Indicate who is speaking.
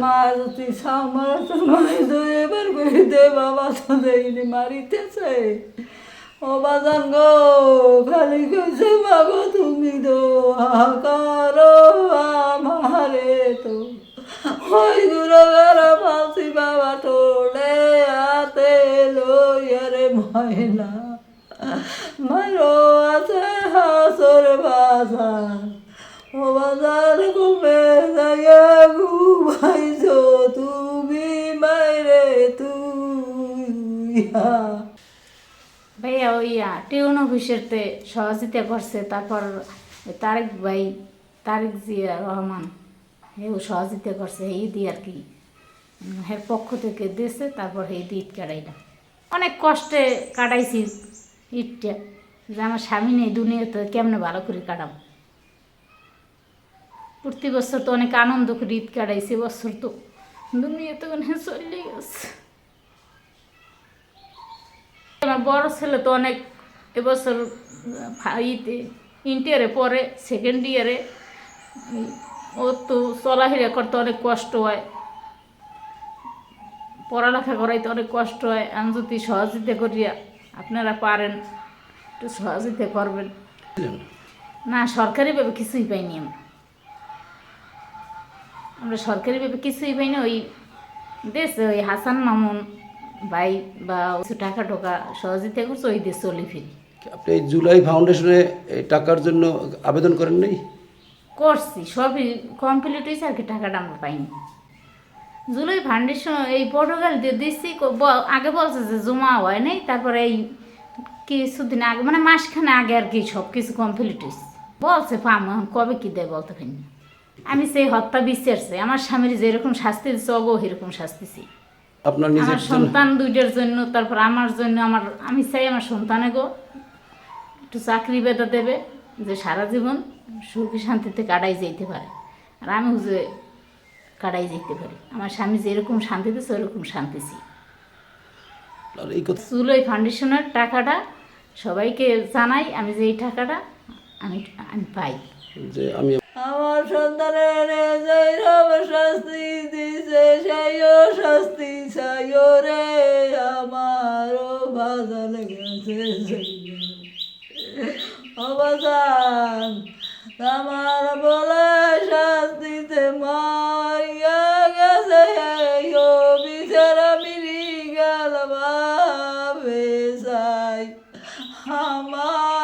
Speaker 1: মা যদি সামার সময় তো এবার বেঁধে বাবা তো দেয়নি মারিতেছে ও বাজান গো খালি কইছে মাগো তুমি তো করো আমারে তো ওই গুরুগারা ফাঁসি বাবা টোড়ে হাতে লইয়ারে ময়না মারো আছে হাসর বাজার ও বাজার
Speaker 2: ভাইয়া ওই টিউন অফিসেরতে সহযোগিতা করছে, তারপর তারেক ভাই, তারেক জিয়া রহমান হেও সহযোগিতা করছে, এই দিয়ে আর কি। হের পক্ষ থেকে দিয়েছে, তারপর এই দিয়ে ইট কাটাইলাম। অনেক কষ্টে কাটাইছি ইটটা, যে আমার স্বামী নেই, দুনিয়াতে কেমনে ভালো করে কাটাবো? প্রতি বছর তো অনেক আনন্দ করে ঈদ কাটাইছি, বছর তো দুনিয়াতে অনেক চলে গেছে। আমার বড় ছেলে তো অনেক এবছর ইতে, ইন্টারে পরে সেকেন্ড ইয়ারে ও তো চলাফেরা করতে অনেক কষ্ট হয়। পড়ালেখা করাইতে অনেক কষ্ট হয়। আমি যদি সহযোগিতা করিয়া আপনারা পারেন, একটু সহযোগিতা করবেন। না, সরকারিভাবে কিছুই পাইনি আমরা আমরা সরকারিভাবে কিছুই পাইনি। ওই দেশে, ওই হাসান মামুন ভাই বা কিছু টাকা টোকা সহযোগিতা করছে ওই দেশ চলে ফিরি।
Speaker 3: আপনি এই জুলাই ফাউন্ডেশনে এই টাকার জন্য আবেদন করেন নাই?
Speaker 2: করছি সবই কমপ্লিট হয়েছে আর কি টাকাটা আমরা পাইনি। জুলাই ফাউন্ডেশন এই পর্তুগাল দিয়ে দিচ্ছি আগে বলছে যে জমা হয় নাই তারপরে এই কিছুদিন আগে মানে মাসখানে আগে আর কি সব কিছু কমপ্লিট হয়েছে। বলছে এখন কবে কি দেয় বলতে পারি আমি সেই হত্যা বিচারছি আমার স্বামীর যেরকম শাস্তি দিচ্ছে অগো সেরকম শাস্তিছি
Speaker 3: আপনার নিজের
Speaker 2: সন্তান দুইটার জন্য তারপর আমার জন্য আমার আমি চাই আমার সন্তানে গো একটু চাকরি বেদা দেবে যে সারা জীবন সুখী শান্তিতে কাটাই যেতে পারে। আর আমি যে কাটাই যেতে পারি। আমার স্বামী যেরকম শান্তি দিচ্ছে ওরকম শান্তি চাই
Speaker 3: এই কথা
Speaker 2: চুলোই ফাউন্ডেশনের টাকাটা সবাইকে জানাই আমি যে এই টাকাটা আমি আমি পাই।
Speaker 3: যে আমি
Speaker 1: আমার সন্তানের চাইও রে, আমারও বাজান গেছে অবাজান আমার বলে শাস্তিতে মারিয়া গেছে ও বিচারা মিলি গেল ভাবে আমার